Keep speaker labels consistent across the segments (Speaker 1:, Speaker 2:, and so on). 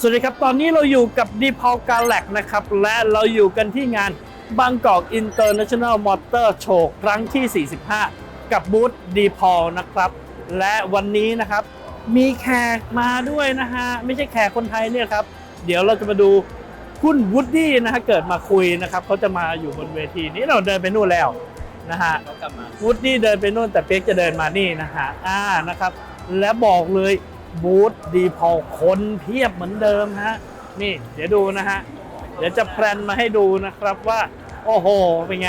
Speaker 1: สวัสดีครับ ตอนนี้เราอยู่กับดีพอลกาแล็กนะครับ และเราอยู่กันที่งานบางกอกอินเตอร์เนชั่นแนลมอเตอร์โชว์ครั้งที่ 45 กับบูธดีพอลนะครับ และวันนี้นะครับ มีแขกมาด้วยนะฮะ ไม่ใช่แขกคนไทยเนี่ยครับ เดี๋ยวเราจะมาดูคุณวูดดี้นะฮะ เกิดมาคุยนะครับเขาจะมาอยู่บนเวทีนี้เราเดินไปนู่นแล้วนะฮะ
Speaker 2: เขากลับมา
Speaker 1: วูดดี้เดินไปนู่นแต่เป๊กจะเดินมานี่นะฮะอ่านะครับ และบอกเลย บูธดีพอคนเพียบเหมือนเดิมฮะ นี่เดี๋ยวดูนะฮะ เดี๋ยวจะแพลนมาให้ดูนะครับว่า โอ้โห เป็นไง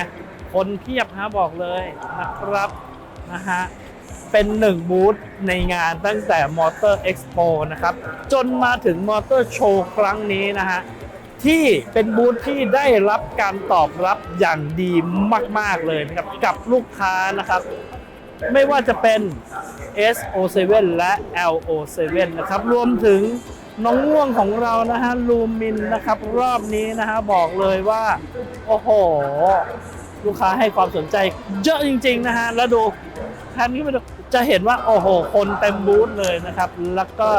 Speaker 1: คนเพียบฮะบอกเลยนะครับนะฮะ เป็นหนึ่งบูธในงานตั้งแต่มอเตอร์เอ็กซ์โปนะครับ จนมาถึงมอเตอร์โชว์ครั้งนี้นะฮะ ที่เป็นบูธที่ได้รับการตอบรับอย่างดีมาก ๆเลยนะครับ กับลูกค้านะครับ ไม่ว่าจะเป็น SO7 และ LO7 นะครับ รวมถึงน้องง่วงของเรานะฮะลูมินนะครับ รอบนี้นะฮะบอกเลยว่า โอ้โห ลูกค้าให้ความสนใจเยอะจริง ๆ นะฮะ แล้วดูคันนี้มาดูจะเห็นว่า โอ้โห คนเต็มบูธเลยนะครับ แล้วก็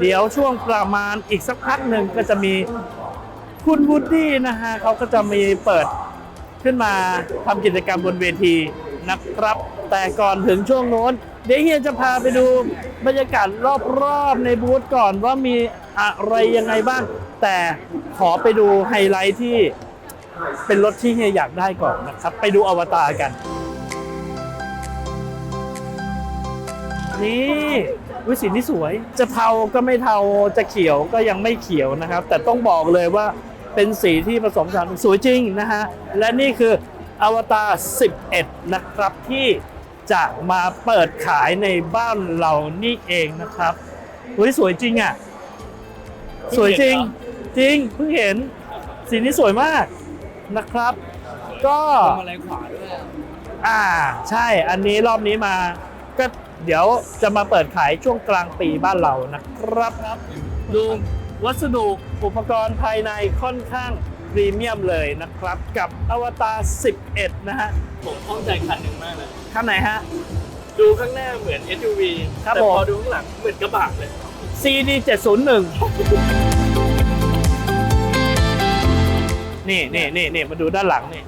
Speaker 1: เดี๋ยวช่วงประมาณอีกสักพักหนึ่งก็จะมีคุณวูดดี้นะฮะเขาก็จะมีเปิดขึ้นมาทำกิจกรรมบนเวทีนะครับ แต่ก่อนถึงช่วงโน้น เดี๋ยวเฮียจะพาไปดูบรรยากาศรอบๆในบูธก่อนว่ามีอะไรยังไงบ้าง แต่ขอไปดูไฮไลท์ที่เป็นรถที่เฮียอยากได้ก่อนนะครับ ไปดูอวตารกัน นี่วิสีนี่สวย จะเทาก็ไม่เทาจะเขียวก็ยังไม่เขียวนะครับ แต่ต้องบอกเลยว่าเป็นสีที่ผสมกันสวยจริงนะฮะ และนี่คืออวตาร 11 นะครับที่ จะมาเปิดขายในบ้านเรานี่เองนะครับเฮ้ยสวยจริงอะ สวยจริง จริงเพิ่งเห็นสีนี้สวยมากนะครับ ก็
Speaker 2: พวงมาลัยขวาด้วยอะ
Speaker 1: อ่าใช่อันนี้รอบนี้มา ก็เดี๋ยวจะมาเปิดขายช่วงกลางปีบ้านเรานะครับครับดูวัสดุอุปกรณ์ภายในค่อนข้าง พรีเมียมเลยนะครับ กับอวตาร 11 นะฮะ
Speaker 2: ผมข้องใจคันหนึ่งมากเลย
Speaker 1: ข้างไหนฮะ
Speaker 2: ดูข้างหน้าเหมือน SUV
Speaker 1: ครับ
Speaker 2: แต่
Speaker 1: ผม
Speaker 2: พอดูข้างหลังเหมือนกระบะเลย
Speaker 1: CD 701นี่นี่นี่นี่มาดูด้านหลังนี่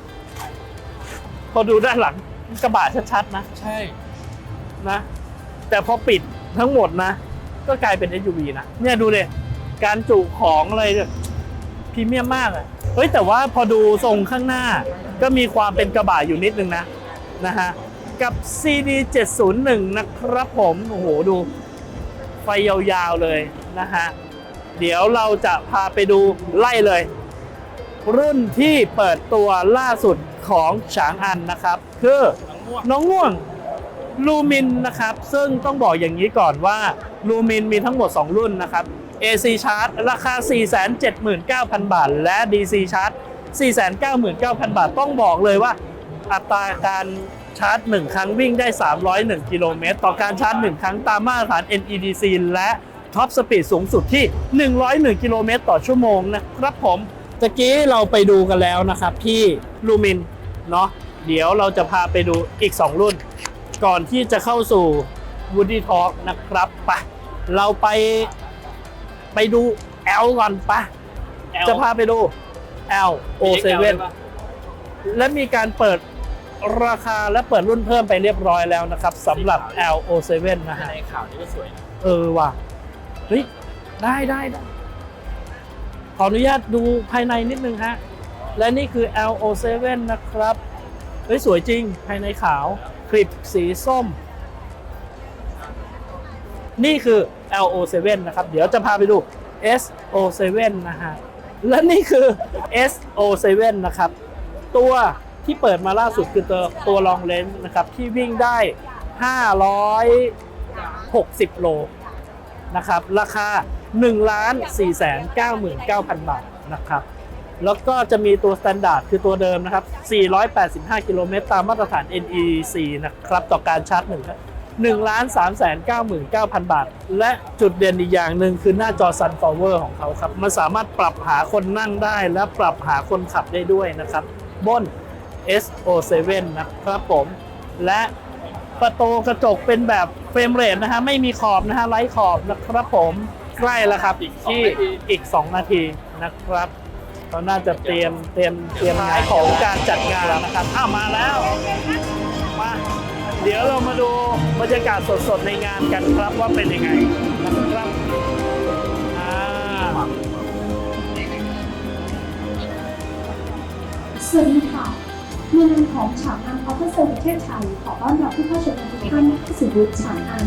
Speaker 1: พอดูด้านหลังกระบะชัดๆนะ
Speaker 2: ใช่
Speaker 1: นะแต่พอปิดทั้งหมดนะ ก็กลายเป็น SUV นะเนี่ยดูเลยการจุของอะไรเนี่ย พรีเมียมมากอะเฮ้ยแต่ว่าพอดูทรงข้างหน้า ก็มีความเป็นกระบะอยู่นิดนึงนะนะฮะกับ CD 701นะครับผมโอ้โหดู ไฟยาวๆเลยนะฮะเดี๋ยวเราจะพาไปดูไล่เลย รุ่นที่เปิดตัวล่าสุดของฉางอันนะครับ คือ
Speaker 2: น้องง
Speaker 1: น้องง่วงลูมินนะครับ ซึ่งต้องบอกอย่างนี้ก่อนว่าลูมินมีทั้งหมด 2 รุ่นนะครับ AC Charge ราคา 479,000 บาท และ DC Charge 499,000 บาท ต้องบอกเลยว่า อัตราการชาร์จ 1 ครั้งวิ่งได้ 301 กิโลเมตร ต่อการชาร์จ 1 ครั้งตามมาตรฐาน NEDC และท็อปสปีดสูงสุดที่ 101 กิโลเมตรต่อชั่วโมงนะครับผมตะกี้เราไปดูกันแล้วนะครับที่ลูมินเนาะเดี๋ยวเราจะพาไปดูอีก 2 รุ่น ก่อนที่จะเข้าสู่ Woody Talk นะครับไปเราไป ไปดู L ก่อนปะ
Speaker 2: L
Speaker 1: จะพาไปดู L O7 และมีการเปิดราคาและเปิดรุ่นเพิ่มไปเรียบร้อยแล้วนะครับสำหรับ LO7 นะฮะ
Speaker 2: ในข่าวนี้ก็สวยนะ
Speaker 1: เออว่ะเฮ้ยได้ได้ได้ ขออนุญาตดูภายในนิดนึงฮะ และนี่คือ LO7 นะครับเฮ้ยสวยจริง ภายในขาว คลิปสีส้ม นี่คือ LO7 นะครับ เดี๋ยวจะพาไปดู SO7 นะฮะ และนี่คือ SO7 นะครับ ตัวที่เปิดมาล่าสุดคือตัวตัวลองเลนส์นะครับที่วิ่งได้ 560 โลนะครับ ราคา 1,499,000บาทนะครับ แล้วก็จะมีตัว Standard คือตัวเดิมนะครับ 485 กิโลเมตรตามมาตรฐาน NEC นะครับ ต่อการชาร์จหนึ่ง 1ล้าน3แสน99,000 บาท และจุดเด่นอีกอย่างหนึ่งคือหน้าจอ Sunflower ของเขาครับ มันสามารถปรับหาคนนั่งได้และปรับหาคนขับได้ด้วยนะครับ บน SO7 นะครับผม และประตูกระจกเป็นแบบเฟรมเรทนะฮะ ไม่มีขอบนะฮะไร้ขอบนะครับผม ใกล้แล้วครับที่อีก 2 นาทีนะครับเราน่าจะเตรียมเตรียมเตรียมงานของการจัดงานแล้วนะครับอ้าวมาแล้วมา เดี๋ยวเรามาดูบรรยากาศสดๆในงานกันครับว่าเป็นยังไงนะครับ
Speaker 3: สวัสดีค่ะเมนูของฉางอันออฟฟิเซอร์ประเทศไทยขอต้อนรับผู้เข้าชมทุกท่านเข้าสู่บูธฉางอัน